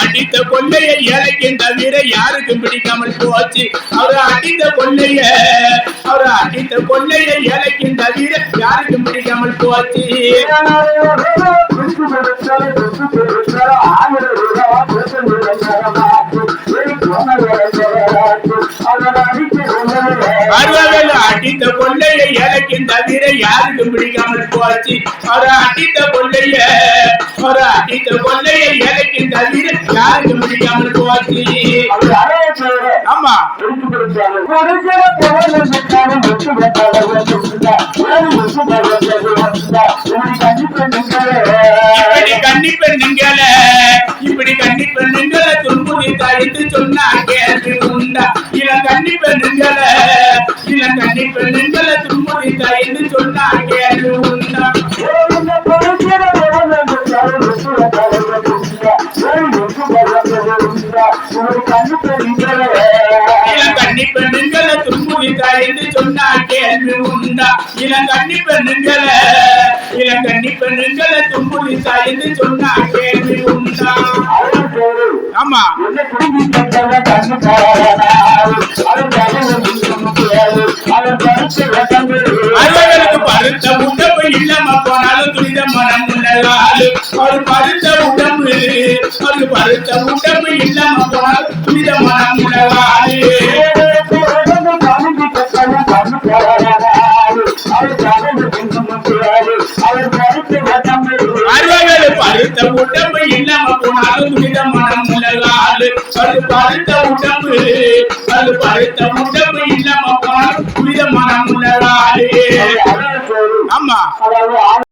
அடித்த கொள்ளைய ஏழைக்கும் தவிர யாருக்கும் பிடிக்காமல் போச்சு. அவர் அடித்த கொள்ளைய அவர் அடித்த கொள்ளைய ஏழைக்கும் தவிர யாருக்கும் பிடிக்காமல் போச்சு. அருவாவேலு அடித்த கொள்ளைய ஏழைக்கும் தவிர யாருக்கும் பிடிக்காமல் போச்சு. அவர் அடித்த கொள்ளைய அவர் அடித்த கொள்ளைய ஏழைக்கும் தவிர யாருக்கும் பிடிக்காமல் போச்சு. ஆமா. இப்படி கண்டிப்பா நீங்கள இப்படி கண்டிப்பா நீங்கள துன்புரித்தா என்று சொன்னா கேள்வி உண்டா? இல கண்டிப்பா கண்டிப்பா நீங்கள துன்புரித்தா என்று சொன்னா கேள்வி உண்டா என்று சொன்னா கேள்வி உண்டா இல கண்டிப்பா நீங்கள இல கண்டிப்பா என்று சொன்னா கேள்வி உண்டா ஆமா அறுவர்களுக்கு பருத்த உடம்பு இல்லம்மா போனாலும் துரித மனம் உள்ளதாலு ஒரு பருத்த உடம்பு ஒரு பருத்த உடம்பு இல்லம்மா போனாலும் துரித மனம் உள்ளதாலு பருத்த உடம்பு இல்லாம போனாலும் துரித மனம் உள்ளதாலு அது பருத்த உடம்பு அது பருத்த உடம்பு இல்லாம ஆமா